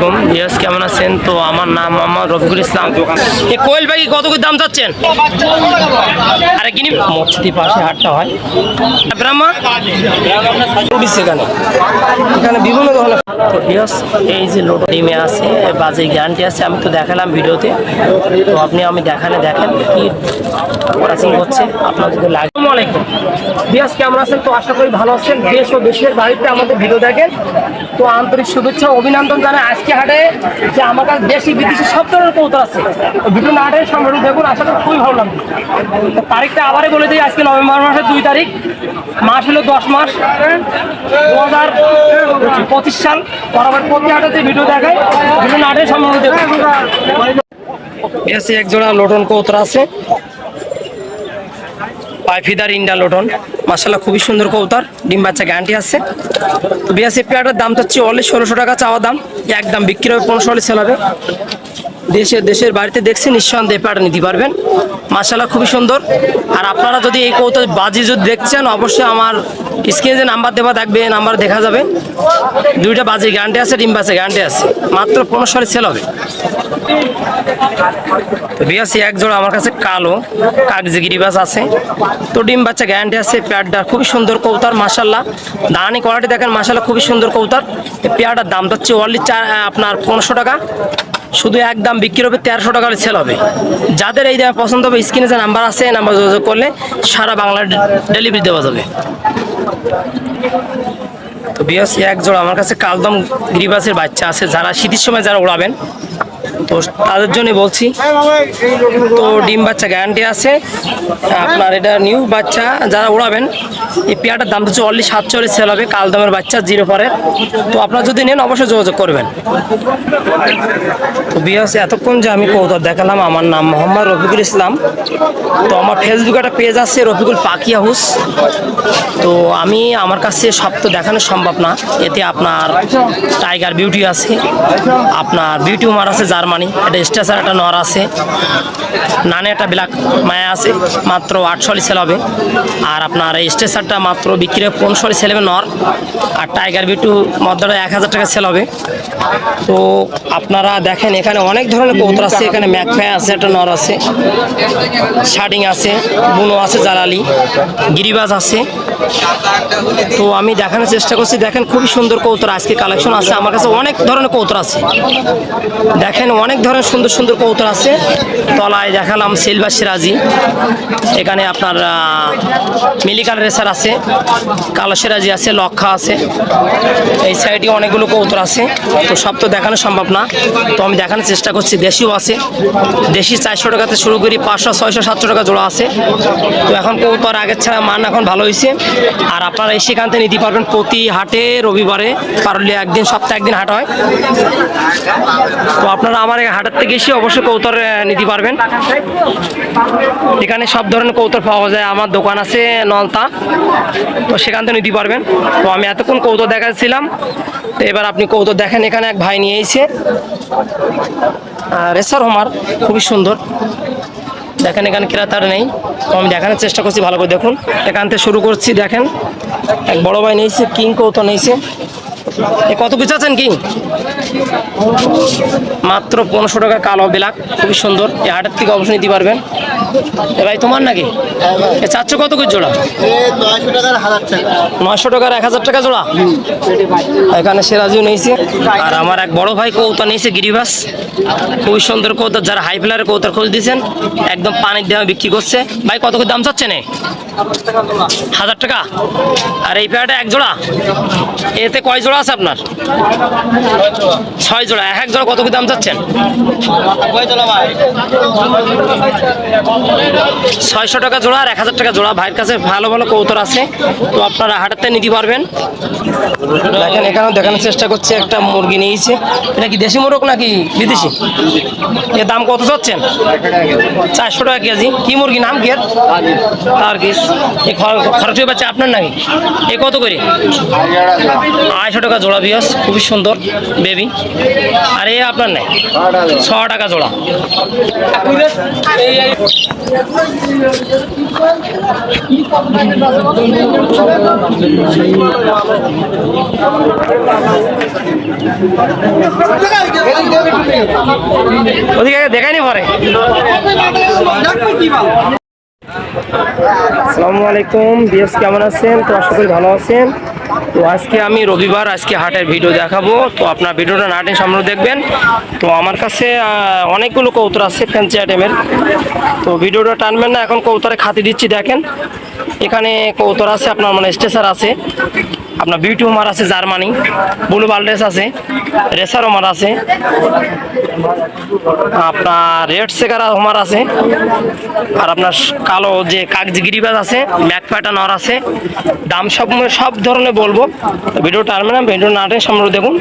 আলাইকুম ইয়েস, কেমন আছেন? তো আমার নাম মোহাম্মদ রফিকুল ইসলাম। এই কোয়েল পাখি কত করে দাম চাচ্ছেন? আরে কিনি, মসজিদের পাশে হাটটা হয়। ব্রাহ্মা? উঠিস এখানে। বিভিন্ন ধরনের তো ইয়েস, এই যে লোড ডিমে আছে, বাজে গ্যারান্টি আছে, আমি তো দেখালাম ভিডিওতে। তো আপনি আমি দেখানে দেখেন কি প্রাইসিং হচ্ছে, আপনার যদি লাগে। আলাইকুম। বিয়াস, কেমন আছেন? তো আশা করি ভালো আছেন। দেশ ও দেশের বাড়িতে আমাদের ভিডিও দেখেন। তো আন্তরিক শুভেচ্ছা, অভিনন্দন জানাই। আজকে হাটে যে আমার কাছে দেশি, বিদেশি সব ধরনের কৌতল আছে। বিভিন্ন হাটের সংগ্রহ দেখুন, আশা করি খুবই ভালো লাগবে। তারিখটা আবারই বলে দিই, আজকে নভেম্বর মাসের দুই তারিখ। মাস হলো দশ মাস, দু হাজার পঁচিশ সাল। বরাবর প্রতি হাটেতে ভিডিও দেখায়, বিভিন্ন হাটের সংগ্রহ দেখুন। এসে এক জোড়া লোটন কৌতর আছে। পাইফিদার ইন্ডা লোটন মাসাল্লাহ খুবই সুন্দর কৌতার ডিম বাচ্চা গ্যারান্টি আছে। তো বিয়াসি পেয়ারটার দাম হচ্ছে অনলি ষোলোশো টাকা চাওয়া দাম। একদম বিক্রি হবে পনেরোশো সেল হবে। দেশের দেশের বাড়িতে দেখছি নিঃসন্দেহে পেয়ারটা নিতে পারবেন। মাসাল্লাহ খুবই সুন্দর। আর আপনারা যদি এই কৌতার বাজি যদি দেখছেন, অবশ্যই আমার স্ক্রিনে যে নাম্বার দেওয়া থাকবে নাম্বার দেখা যাবে। দুইটা বাজি গ্যারান্টি আছে, ডিম বাচ্চা গ্যারান্টি আছে। মাত্র পনেরো হলে সেল হবে। বিয়াসি এক জোড়া আমার কাছে কালো, কাগজি গিরিবাস আছে। তো ডিম বাচ্চা গ্যারান্টি আছে, পেয়ারটা খুবই সুন্দর কৌতার মাসাল্লাহ দানি কোয়ালিটি দেখেন মাসাল্লাহ খুবই সুন্দর কৌতার। পেয়ারটার দাম হচ্ছে অনলি চার আপনার পনেরোশো টাকা। শুধু একদম বিক্রি হবে, তেরোশো টাকার সেল হবে। যাদের এই দামে পছন্দ হবে স্ক্রিনে যে নাম্বার আছে নাম্বার যোগাযোগ করলে সারা বাংলার ডেলিভারি দেওয়া যাবে। তো বিয়াস এক জোড়া আমার কাছে কালদম গ্রিবাসের বাচ্চা আছে। যারা শীতের সময় যারা ওড়াবেন তো তাদের জন্য বলছি। তো ডিম বাচ্চা গ্যারান্টি আছে। আপনার এটা নিউ বাচ্চা যারা ওড়াবেন এই পেয়ারটার দাম হচ্ছে অনলি সাতচল্লিশ সেল হবে, কাল দামের বাচ্চা জিরো পরের তো আপনারা যদি নেন, অবশ্যই যোগাযোগ করবেন। তো বিয়াস এতক্ষণ যে আমি কৌতর দেখালাম, আমার নাম মোহাম্মদ রফিকুল ইসলাম। তো আমার ফেসবুকে একটা পেজ আছে, রফিকুল পাখি হাউস তো আমি আমার কাছে সব তো দেখানো সম্ভব না। এতে আপনার টাইগার বিউটি আছে, আপনার বিউটি উমার আছে জার্মানি এটা স্টেশন একটা নর আছে। নানে একটা ব্ল্যাক মায়া আছে, মাত্র আটশোলি সেল হবে। আর আপনার এই স্টেশনটা মাত্র বিক্রি হবে পনেরোশোলি সেল হবে নর। আর টাইগার বিউটু মধ্যটা এক হাজার টাকা সেল হবে। তো আপনারা দেখেন, এখানে অনেক ধরনের কৌতর আছে। এখানে ম্যাকফ্যায় আছে, একটা নর আছে। শার্টিং আছে, বুনো আছে, জালালি। গিরিবাজ আছে। তো আমি দেখানোর চেষ্টা করছি, দেখেন খুবই সুন্দর কৌতর আজকে কালেকশন আছে, আমার কাছে অনেক ধরনের কৌতর আছে। দেখেন অনেক ধরনের সুন্দর সুন্দর কৌতর আছে। তলায় দেখালাম সিলভার সিরাজি। এখানে আপনার আহ, মিলিকার রেসার আছে কালো সিরাজি আছে লক্ষা আছে। এই সাইডে অনেকগুলো কৌতর আছে। তো সব তো দেখানো সম্ভব না। তো আমি দেখানোর চেষ্টা করছি দেশিও আছে। দেশি চারশো টাকাতে শুরু করি পাঁচশো ছয়শো সাতশো টাকা জোড়া আছে। তো এখন কৌতর আগের ছাড়া মান এখন ভালো হয়েছে। আর আপনারা এই সেখান থেকে নিতে পারবেন প্রতি হাটে রবিবারে পারলে একদিন সপ্তাহে একদিন হাট হয়। তো আপনারা আমার হাটের থেকে এসে অবশ্যই কৌতর নিতে পারবেন। এখানে সব ধরনের কৌতর পাওয়া যায়। আমার দোকান আছে নলতা। তো সেখান থেকে নিতে পারবেন। তো আমি এতক্ষণ কৌতর দেখাচ্ছিলাম। তো এবার আপনি কৌতর দেখেন, এখানে এক ভাই নিয়ে এসে। রেসার হোমার, খুবই সুন্দর। দেখেন, এখানে ক্রেতার নেই। তো আমি দেখানোর চেষ্টা করছি, ভালো করে দেখুন। এখান থেকে শুরু করছি, দেখেন। এক বড় ভাই নিয়েছে কিং কৌতো নিয়েছে কত কিছু আছেন কি? মাত্র পনেরোশো টাকা কালো বিলাক, খুবই সুন্দর। এই হাটের থেকে অবশ্যই নিতে পারবেন। এ ভাই, তোমার নাকি? চারশো কত করে জোড়া? নয়শো টাকার এক হাজার টাকা জোড়া? এখানে সিরাজিও নিয়েছে। আর আমার এক বড় ভাই কৌতা নিয়েছে, গিরিবাস। খুবই সুন্দর কৌতা যারা হাই ফ্লারের কৌতার খোঁজ দিয়েছেন, একদম পানির দামে বিক্রি করছে। ভাই, কত করে দাম চাচ্ছে নে হাজার টাকা? আর এই পেয়ারটা এক জোড়া? এতে কয় জোড়া? আছে আপনার? ছয় জোড়া। এক জোড়া কত করে দাম চাচ্ছেন? ছয়শো টাকা জোড়া আর এক হাজার টাকা জোড়া। ভাইয়ের কাছে ভালো ভালো কৌতর আছে। তো আপনারা হাটাতে নিতে পারবেন। দেখেন, এখানেও দেখানোর চেষ্টা করছে, একটা মুরগি নিয়েছে। এটা কি দেশি মোরগ নাকি বিদেশি? এর দাম কত চাচ্ছেন? চারশো টাকা কেজি। কি মুরগি? নাম কি? আর কি এই খরচের বাচ্চা আপনার নাকি? এ কত করে? আড়াইশো টাকা জোড়া বিয়স খুবই সুন্দর বেবি আর এ আপনার নেই ছ টাকা জোড়া। ওদিকে দেখায়নি পরে। আসসালামু আলাইকুম বিএস কেমন আছেন? তো আশা করি ভালো আছেন। তো আজকে আমি রবিবার, আজকে হাটের ভিডিও দেখাবো। তো আপনার ভিডিওটা নাটের সামনে দেখবেন। তো আমার কাছে অনেকগুলো কৌতর আছে ফ্যান্সি আইটেমের তো ভিডিওটা টানবেন না, এখন কৌতরে খাতি দিচ্ছি, দেখেন। এখানে কৌতর আছে, আপনার মানে স্টেসার আছে। আপনার বিউটি হোমার আছে জার্মানি ব্লু বালডেস আছে রেসার হোমার আছে, আপনার রেড সেকার হোমার আছে, আর আপনার কালো যে কাগজি গিরিবাজ আছে ম্যাক প্যাটার্ন আর আছে, দাম সব সব ধরনের বলব। ভিডিও টানবে না ভিডিও নাটে দেখুন।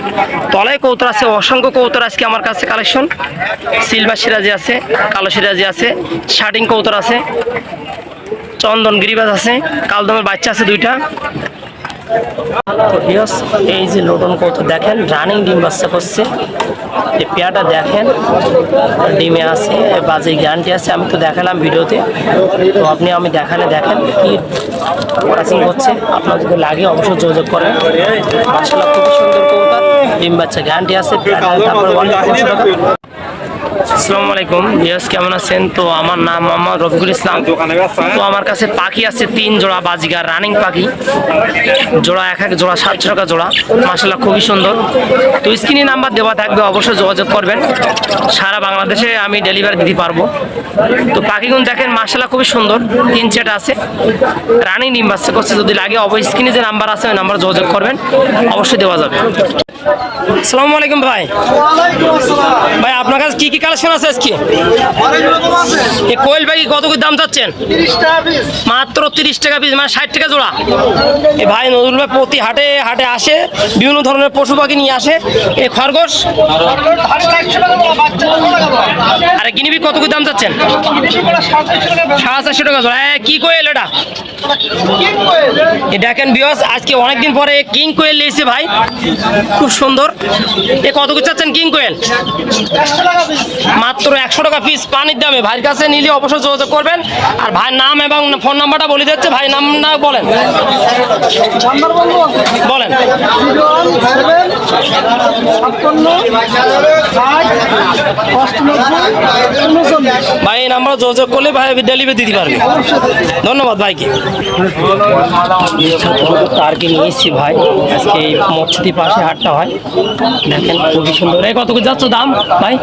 তলায় কৌতর আছে, অসংখ্য কৌতর আজকে আমার কাছে কালেকশন সিলভার সিরাজি আছে, কালো সিরাজি আছে শার্টিং কৌতর আছে, চন্দন গিরিবাজ আছে কালদমের বাচ্চা আছে দুইটা। এই যে লোটন কত দেখেন রানিং ডিম বাচ্চা করছে। এই পেয়াটা দেখেন, ডিমে আছে বাজে গ্যারান্টি আছে, আমি তো দেখালাম ভিডিওতে। তো আপনি আমি দেখালে দেখেন কি প্রাচীন করছে আপনার যদি লাগে অবশ্যই যোগাযোগ করেন। মাসাল্লাহ খুবই সুন্দর কৌতার ডিম বাচ্চা গ্যারান্টি আছে আসসালামু আলাইকুম। ইয়াস কেমন আছেন? তো আমার নাম মোহাম্মদ রফিকুল ইসলাম। তো আমার কাছে পাখি আছে, তিন জোড়া বাজিগার রানিং পাখি। জোড়া এক এক, জোড়া সাতশো টাকা জোড়া। মাসাল্লাহ খুবই সুন্দর। তো স্ক্রিনে নাম্বার দেওয়া থাকবে, অবশ্যই যোগাযোগ করবেন। সারা বাংলাদেশে আমি ডেলিভারি দিতে পারব। তো পাখিগুলো দেখেন মাসাল্লাহ খুবই সুন্দর। তিন চারটা আছে। রানিং ডিম বাচ্চা করছে, যদি লাগে, অবশ্যই স্ক্রিনে যে নাম্বার আছে, ওই নাম্বার যোগাযোগ করবেন। অবশ্যই দেওয়া যাবে। আসসালামু আলাইকুম ভাই। ভাই আপনার কাছে কি কি কালেকশন আছে আজকে? এই কোয়েল পাখি কত করে দাম চাচ্ছেন? মাত্র তিরিশ টাকা পিস মানে ষাট টাকা জোড়া। এই ভাই নজরুল ভাই প্রতি হাটে হাটে আসে বিভিন্ন ধরনের পশু পাখি নিয়ে আসে। এই খরগোশ? আরে গিনিবি কত করে দাম চাচ্ছেন? সাড়ে চারশো টাকা জোড়া। এ, কি কোয়েল এটা? এ দেখেন বিয়স আজকে অনেকদিন পরে কিং কোয়েল নিয়েছে ভাই। খুব সুন্দর। এ কত করে চাচ্ছেন কিং কোয়েল মাত্র একশো টাকা পিস পানির দামে। ভাইয়ের কাছে নিলে অবশ্যই যোগাযোগ করবেন। আর ভাইয়ের নাম এবং ফোন নাম্বারটা বলে দিচ্ছে। ভাই, নাম না বলেন। বলেন। ভাই, এই নাম্বার যোগাযোগ করলে ভাই ডেলিভারি দিতে পারবে। ধন্যবাদ ভাইকে। তারকে নিয়ে এসেছি ভাই আজকে এই মসজিদের পাশে হাটটা হয়। দেখেন, খুবই সুন্দর। এই কত করে যাচ্ছ দাম, ভাই?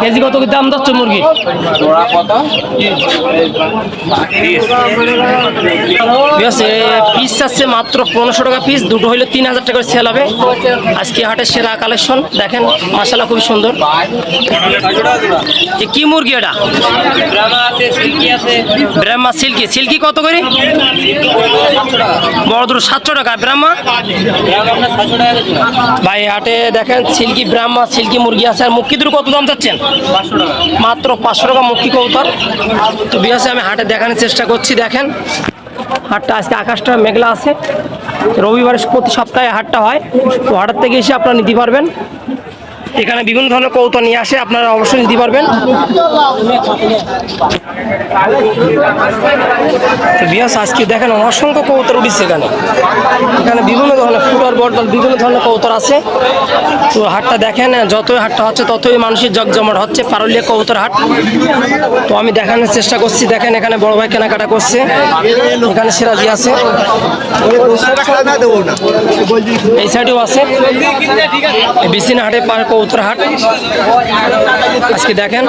কেজি কত করে দাম যাচ্ছ মুরগি? পিস আছে মাত্র পনেরোশো টাকা পিস দুটো হইলে তিন হাজার টাকা সেল হবে। আজকে হাটের সেরা কালেকশন দেখেন মাসালা খুবই সুন্দর। কি মুরগি এটা? ব্রাহ্মা সিল্কি। সিল্কি কত করে? বড় দুটো সাতশো টাকা। ব্রাহ্মা? ভাই, হাটে দেখেন সিল্কি ব্রাহ্মা, সিল্কি মুরগি আছে। আর মুক্কি দুটো কত দাম চাচ্ছেন? মাত্র পাঁচশো টাকা মুক্কি কৌতর তো বিয়াসে আমি হাটে দেখানোর চেষ্টা করছি, দেখেন। হাটটা আজকে আকাশটা মেঘলা আছে। রবিবার প্রতি সপ্তাহে হাটটা হয়। তো হাটের থেকে এসে আপনারা নিতে পারবেন। এখানে বিভিন্ন ধরনের কৌতল নিয়ে আসে, আপনারা অবশ্যই নিতে পারবেন। আজকে দেখেন অসংখ্য কৌতর উঠেছে এখানে। এখানে বিভিন্ন ধরনের ফুটার বটল, বিভিন্ন ধরনের কৌতর আছে। তো হাটটা দেখেন, যতই হাটটা হচ্ছে, ততই মানুষের জগজমাট হচ্ছে পারুলিয়া কৌতর হাট। তো আমি দেখানোর চেষ্টা করছি, দেখেন এখানে বড় ভাই কেনাকাটা করছে। এখানে সিরাজি আছে। এই সাইডেও আছে। বিসিনা হাটে পার হাট আজকে দেখেন।